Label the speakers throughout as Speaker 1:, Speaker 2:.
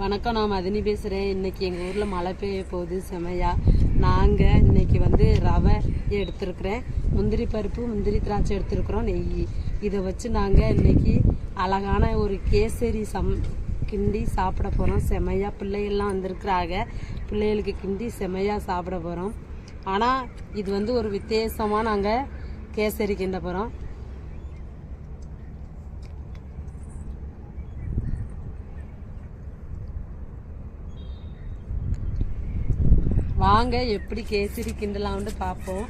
Speaker 1: வணக்கம் நான் மதினி பேசுகிறேன் இன்றைக்கி எங்கள் ஊரில் மழை பெய்ய போகுது செமையா. நாங்கள் இன்னைக்கு வந்து ரவை எடுத்துருக்குறேன். முந்திரி பருப்பு முந்திரி திராட்சை எடுத்துருக்குறோம். நெய். இதை வச்சு நாங்கள் இன்றைக்கி அழகான ஒரு கேசரி சம் கிண்டி சாப்பிட போகிறோம் செமையாக பிள்ளைகள்லாம் வந்திருக்கிறாங்க. பிள்ளைகளுக்கு கிண்டி செமையாக சாப்பிட போகிறோம் ஆனால் இது வந்து ஒரு வித்தியாசமாக நாங்கள் கேசரி கிண்ட போகிறோம் வாங்க எப்படி கேசரி கிண்டலாம்னு பார்ப்போம்.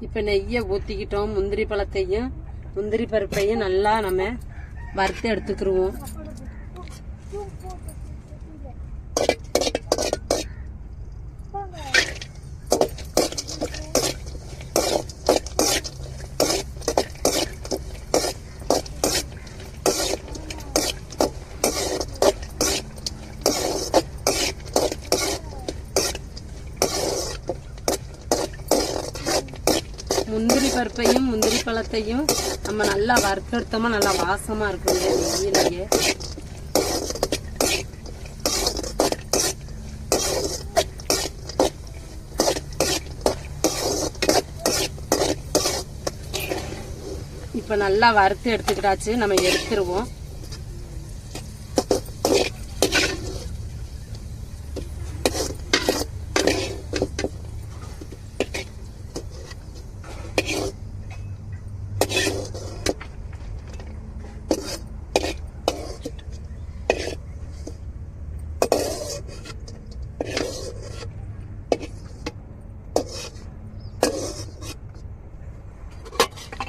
Speaker 1: இப்போ நெய்யை ஊற்றிக்கிட்டோம் முந்திரி பழத்தையும் முந்திரி பருப்பையும் நல்லா நம்ம வறுத்து எடுத்துக்கிருவோம் முந்திரி பருப்பையும் முந்திரி பழத்தையும் நம்ம நல்லா வறுத்தெடுத்தோமா நல்லா வாசமா இருக்கும் இந்த நெய்யிலேயே. இப்ப நல்லா வறுத்து எடுத்துக்கிட்டாச்சு நம்ம எடுத்துருவோம்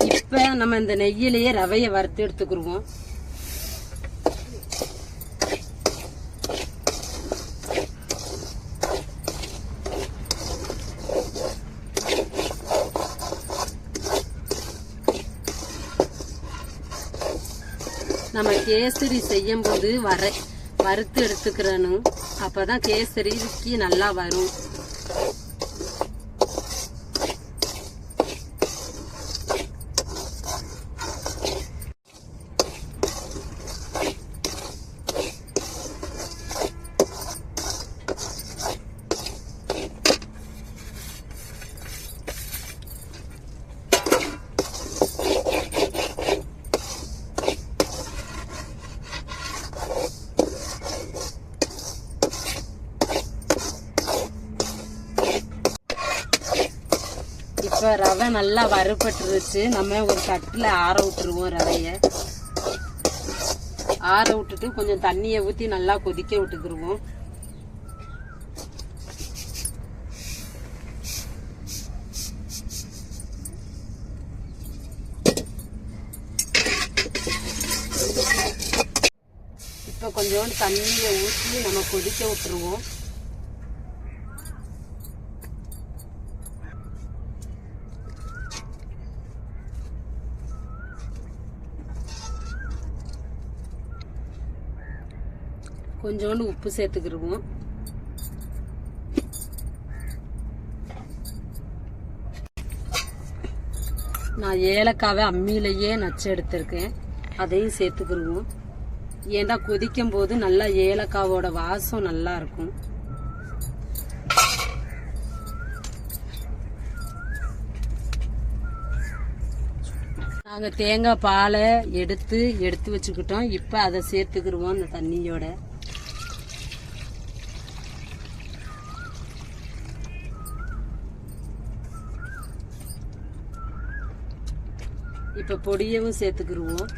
Speaker 1: இப்ப நம்ம இந்த நெய்யிலேயே ரவையை வறுத்து எடுத்துக்கிருவோம். நம்ம கேசரி செய்யும்போது வர வறுத்து எடுத்துக்கிறணும். அப்பதான் கேசரிக்கு நல்லா வரும். இப்போ ரவை நல்லா வறுபட்டுருச்சு. நம்ம ஒரு தட்டில் ஆற விட்டுருவோம் ரவையை. ஆற விட்டுட்டு கொஞ்சம் தண்ணியை ஊற்றி நல்லா கொதிக்க விட்டுக்கிருவோம். இப்போ கொஞ்சோண்டு தண்ணியை ஊற்றி நம்ம கொதிக்க விட்டுருவோம். கொஞ்சோண்டு உப்பு சேர்த்துக்கிருவோம். நான் ஏலக்காவை அம்மியிலேயே நச்சு எடுத்திருக்கேன். அதையும் சேர்த்துக்கிருவோம். ஏன்டா கொதிக்கும் போது நல்லா ஏலக்காவோட வாசம் நல்லா இருக்கும். நாங்கள் தேங்காய் பாலை எடுத்து எடுத்து வச்சுக்கிட்டோம். இப்போ அதை சேர்த்துக்கிடுவோம் அந்த தண்ணியோட. இப்போ பொடியவும் சேர்த்துக்கிடுவோம்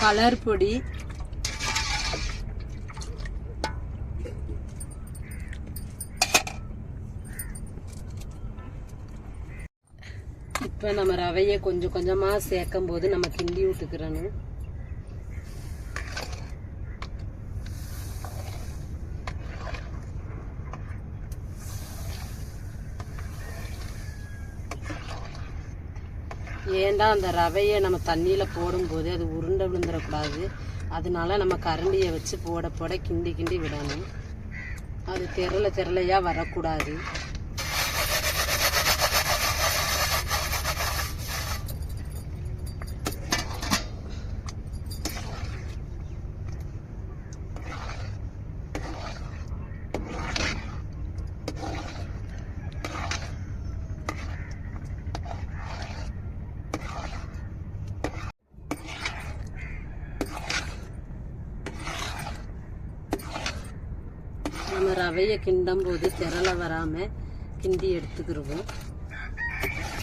Speaker 1: கலர் பொடி. இப்போ நம்ம ரவையை கொஞ்சம் கொஞ்சமாக சேர்க்கும் போது நம்ம கிண்டி விட்டுக்கிறணும் வேண்டாம் அந்த ரவையை நம்ம தண்ணியில் போடும்போது அது உருண்டை விழுந்துடக்கூடாது அதனால நம்ம கரண்டியை வச்சு போட போட கிண்டி கிண்டி விடணும். அது திரள திரளையாக வரக்கூடாது. நம்ம ரவையை கிண்டும் போது திரள வராமல் கிண்டி எடுத்துக்கிடுவோம்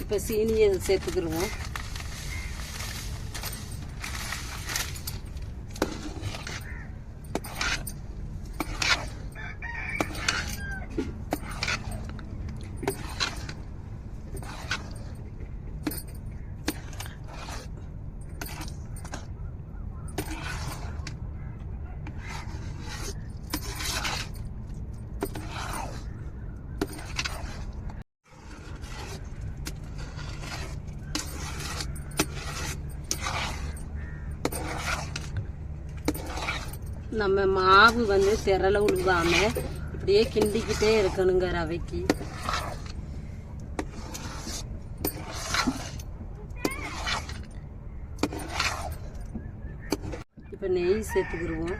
Speaker 1: இப்போ சீனியை சேர்த்துக்கிடுவோம் நம்ம மாவு வந்து திரள உழுவாம இப்படியே கிண்டிக்கிட்டே இருக்கணுங்க ரவைக்கு. இப்போ நெய் சேர்த்துக்கிருவோம்.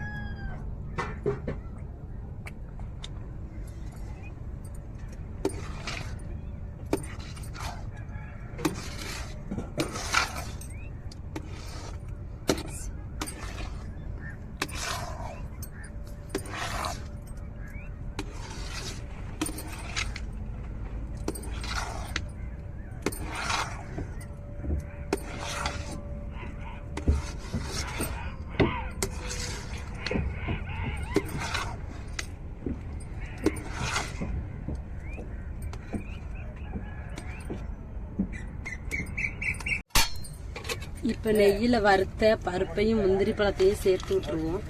Speaker 1: இப்போ நெய்யில் வறுத்த பருப்பையும் முந்திரி பழத்தையும் சேர்த்து விட்டுருவோம்.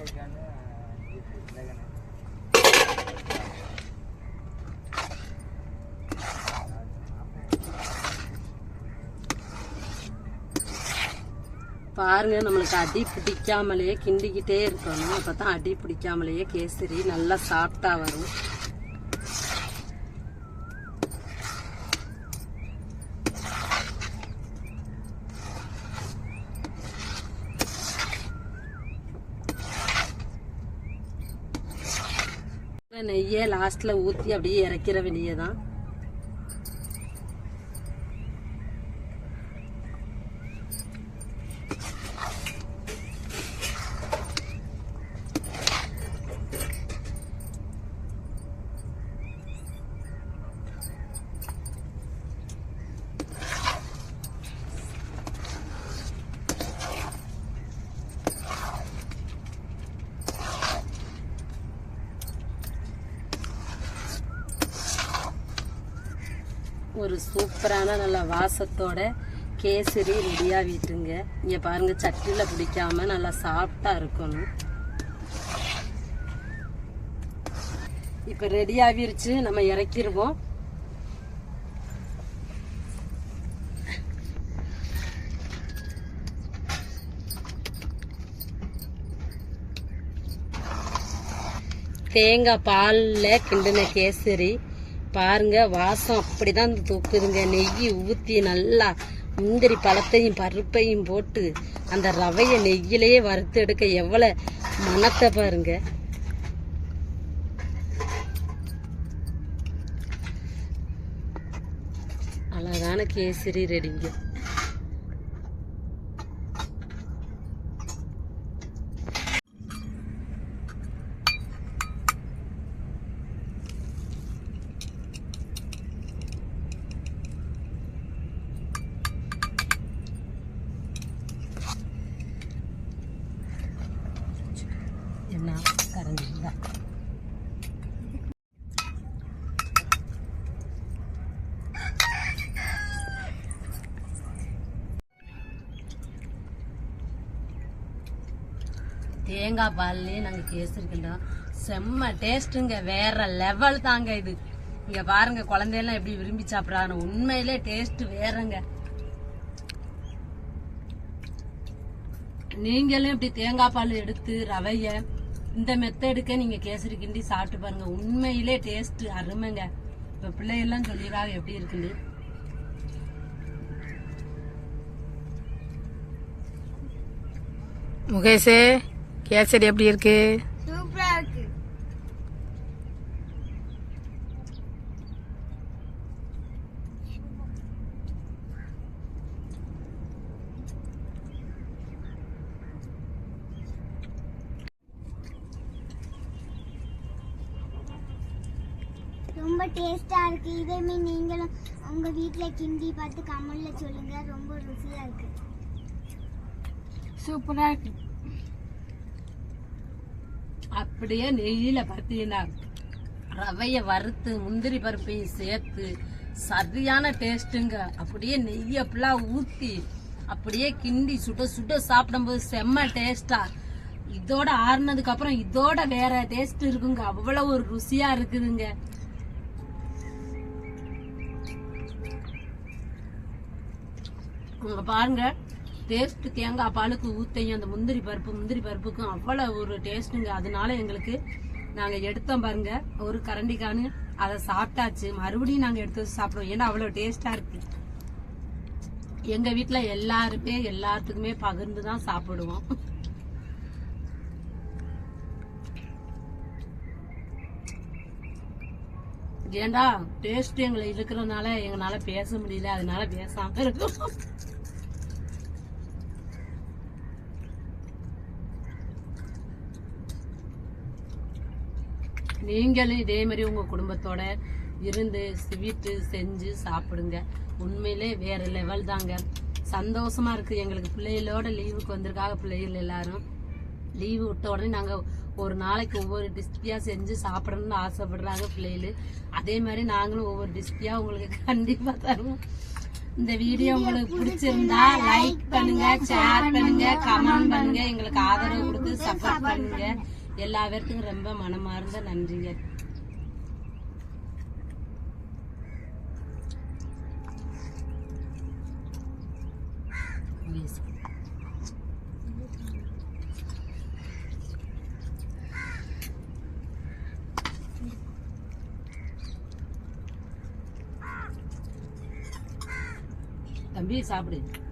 Speaker 1: பாருங்க நம்மளுக்கு அடி பிடிக்காமலேயே கிண்டிக்கிட்டே இருக்கணும். அப்பதான் அடி பிடிக்காமலேயே கேசரி நல்லா சாஃப்டா வரும். அப்படியே லாஸ்ட்ல ஊத்தி அப்படியே இறக்கிற வெளியே தான் ஒரு சூப்பரான நல்ல வாசத்தோட கேசரி ரெடியாக விட்டுங்க இங்கே பாருங்கள் சட்டியில் பிடிக்காம நல்லா சாஃப்டாக இருக்கணும். இப்போ ரெடி ஆகிருச்சு நம்ம இறக்கிருவோம். தேங்காய் பாலில் கிண்டின கேசரி. பாருங்க வாசம் அப்படிதான் தூக்குதுங்க. நெய் ஊற்றி நல்லா முந்திரி பழத்தையும் பருப்பையும் போட்டு அந்த ரவையை நெய்யிலேயே வறுத்து எடுக்க எவ்வளோ மனத்தை பாருங்க. அழகான கேசரி ரெடிங்க. என்ன கரண்டிங்களா தேங்காய் பால்லே நாங்கள் கேசிருக்கோம் செம்ம டேஸ்ட்டுங்க. வேற லெவல் தாங்க இது. இங்க பாருங்க குழந்தையெல்லாம் எப்படி விரும்பி சாப்பிட்றாங்க உண்மையிலே டேஸ்ட் வேறங்க. நீங்களும் இப்படி தேங்காய் பால் எடுத்து ரவைய இந்த மெத்தடுக்க நீங்க கேசரி கிண்டி சாப்பிட்டு பாருங்க. உண்மையிலே டேஸ்ட் அருமைங்க. இப்ப பிள்ளையெல்லாம் சொல்லிடுறாங்க எப்படி இருக்குன்னு.
Speaker 2: முகேஷே கேசரி எப்படி இருக்கு
Speaker 3: சூப்பரா இருக்கு டேஸ்ட்டாக இருக்குது இருக்கு நீங்களும் உங்கள் வீட்டில் கிண்டி பார்த்து கமலில் சொல்லுங்க. ரொம்ப ருசியாக இருக்குது சூப்பராக இருக்கு.
Speaker 1: அப்படியே நெய்யில் பார்த்தீங்கன்னா ரவையை வறுத்து முந்திரி பருப்பையும் சேர்த்து சரியான டேஸ்ட்டுங்க அப்படியே நெய்யை ஃபுல்லாக ஊற்றி அப்படியே கிண்டி சுட சுட சாப்பிடும்போது செம்ம டேஸ்டா இதோட ஆறுனதுக்கு அப்புறம் இதோட வேற டேஸ்ட் இருக்குங்க. அவ்வளவு ஒரு ருசியா இருக்குதுங்க. பாருங்க டேஸ்ட் தேங்காய் பாலுக்கு ஊத்தையும் அந்த முந்திரி பருப்பு முந்திரி பருப்புக்கும் அவ்வளோ ஒரு டேஸ்ட்டுங்க அதனால எங்களுக்கு நாங்கள் எடுத்தோம் பாருங்க. ஒரு கரண்டிக்கானு அதை சாப்பிட்டாச்சு. மறுபடியும் நாங்கள் எடுத்து வச்சு சாப்பிடுவோம். ஏன்னா அவ்வளோ டேஸ்ட்டாக இருக்கு. எங்கள் வீட்டில் எல்லாருமே எல்லாத்துக்குமே பகிர்ந்து தான் சாப்பிடுவோம். ஏண்டா டேஸ்ட் எங்களை இருக்கிறதுனால எங்களால் பேச முடியல. அதனால பேசாமல் இருக்கும் நீங்களும் இதே மாதிரி உங்க குடும்பத்தோட இருந்து ஸ்வீட்டு செஞ்சு சாப்பிடுங்க. உண்மையிலே வேற லெவல் தாங்க. சந்தோஷமா இருக்கு. எங்களுக்கு பிள்ளைகளோட லீவுக்கு வந்திருக்காங்க பிள்ளைகள் எல்லாரும். லீவு விட்ட உடனே நாங்க ஒரு நாளைக்கு ஒவ்வொரு டிஷ்பியா செஞ்சு சாப்பிடணும்னு ஆசைப்படுறாங்க பிள்ளைகள். அதே மாதிரி நாங்களும் ஒவ்வொரு டிஷ்பியா உங்களுக்கு கண்டிப்பா தருவோம். இந்த வீடியோ உங்களுக்கு பிடிச்சிருந்தா லைக் பண்ணுங்க ஷேர் பண்ணுங்க கமெண்ட் பண்ணுங்க. எங்களுக்கு ஆதரவு கொடுத்து சப்போர்ட் பண்ணுங்க. எல்லா பேர்த்துக்கும் ரொம்ப மனமார்ந்த நன்றிங்க. தம்பி சாப்பிடு.